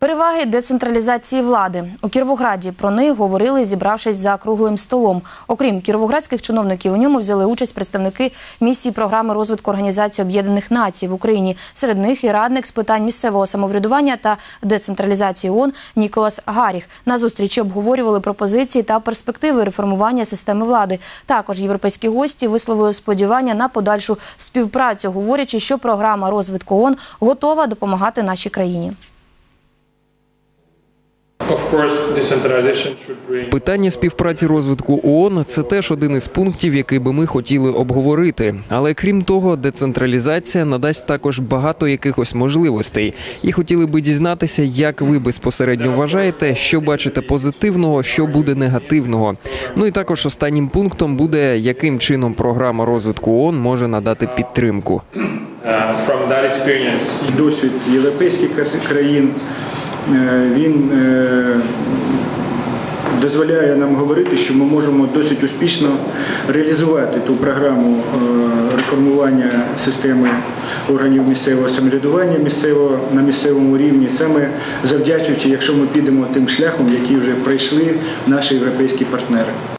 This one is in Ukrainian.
Переваги децентралізації влади у Кіровограді про них говорили, зібравшись за круглим столом. Окрім кіровоградських чиновників, у ньому взяли участь представники місії програми розвитку Організації Об'єднаних Націй в Україні. Серед них і радник з питань місцевого самоврядування та децентралізації ООН Ніколас Гаріх. На зустрічі обговорювали пропозиції та перспективи реформування системи влади. Також європейські гості висловили сподівання на подальшу співпрацю, говорячи, що програма розвитку ООН готова допомагати нашій країні. Питання співпраці розвитку ООН – це теж один із пунктів, який би ми хотіли обговорити. Але крім того, децентралізація надасть також багато якихось можливостей. І хотіли би дізнатися, як ви безпосередньо вважаєте, що бачите позитивного, що буде негативного. Ну і також останнім пунктом буде, яким чином програма розвитку ООН може надати підтримку. from досвід європейських країн е, він е, дозволяє нам говорити, що ми можемо досить успішно реалізувати ту програму е, реформування системи органів місцевого самоврядування місцевого на місцевому рівні, саме завдячуючи, якщо ми підемо тим шляхом, який вже пройшли наші європейські партнери.